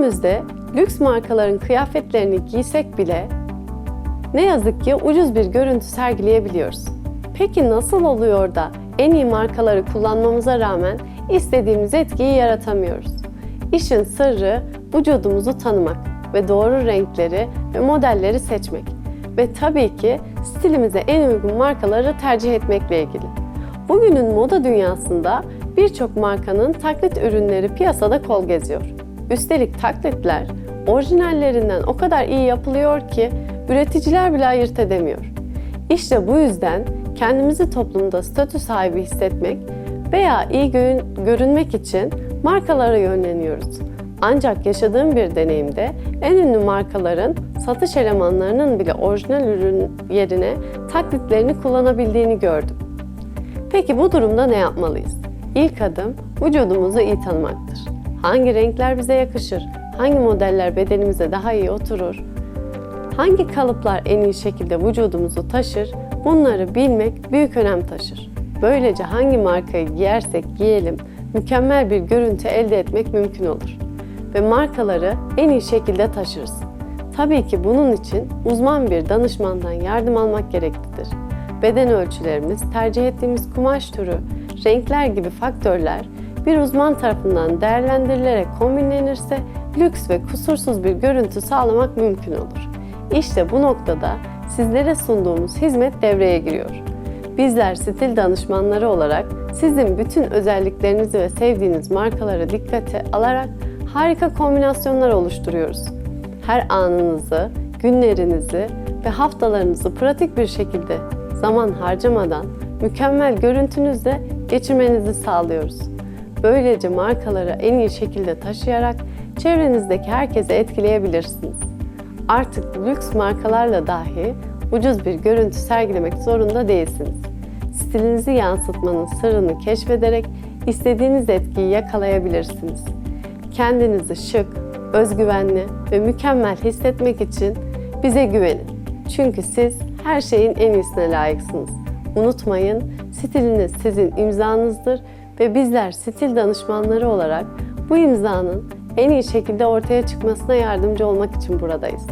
Günümüzde lüks markaların kıyafetlerini giysek bile ne yazık ki ucuz bir görüntü sergileyebiliyoruz. Peki nasıl oluyor da en iyi markaları kullanmamıza rağmen istediğimiz etkiyi yaratamıyoruz? İşin sırrı vücudumuzu tanımak ve doğru renkleri ve modelleri seçmek. Ve tabii ki stilimize en uygun markaları tercih etmekle ilgili. Bugünün moda dünyasında birçok markanın taklit ürünleri piyasada kol geziyor. Üstelik taklitler orijinallerinden o kadar iyi yapılıyor ki üreticiler bile ayırt edemiyor. İşte bu yüzden kendimizi toplumda statü sahibi hissetmek veya iyi gö- görünmek için markalara yönleniyoruz. Ancak yaşadığım bir deneyimde en ünlü markaların satış elemanlarının bile orijinal ürün yerine taklitlerini kullanabildiğini gördüm. Peki bu durumda ne yapmalıyız? İlk adım vücudumuzu iyi tanımaktır. Hangi renkler bize yakışır? Hangi modeller bedenimize daha iyi oturur? Hangi kalıplar en iyi şekilde vücudumuzu taşır? Bunları bilmek büyük önem taşır. Böylece hangi markayı giyersek giyelim mükemmel bir görüntü elde etmek mümkün olur. Ve markaları en iyi şekilde taşırız. Tabii ki bunun için uzman bir danışmandan yardım almak gereklidir. Beden ölçülerimiz, tercih ettiğimiz kumaş türü, renkler gibi faktörler bir uzman tarafından değerlendirilerek kombinlenirse lüks ve kusursuz bir görüntü sağlamak mümkün olur. İşte bu noktada sizlere sunduğumuz hizmet devreye giriyor. Bizler stil danışmanları olarak sizin bütün özelliklerinizi ve sevdiğiniz markaları dikkate alarak harika kombinasyonlar oluşturuyoruz. Her anınızı, günlerinizi ve haftalarınızı pratik bir şekilde zaman harcamadan mükemmel görüntünüzle geçirmenizi sağlıyoruz. Böylece markaları en iyi şekilde taşıyarak çevrenizdeki herkese etkileyebilirsiniz. Artık lüks markalarla dahi ucuz bir görüntü sergilemek zorunda değilsiniz. Stilinizi yansıtmanın sırrını keşfederek istediğiniz etkiyi yakalayabilirsiniz. Kendinizi şık, özgüvenli ve mükemmel hissetmek için bize güvenin. Çünkü siz her şeyin en iyisine layıksınız. Unutmayın, stiliniz sizin imzanızdır ve bizler stil danışmanları olarak bu imzanın en iyi şekilde ortaya çıkmasına yardımcı olmak için buradayız.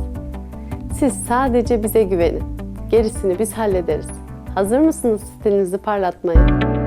Siz sadece bize güvenin. Gerisini biz hallederiz. Hazır mısınız stilinizi parlatmaya?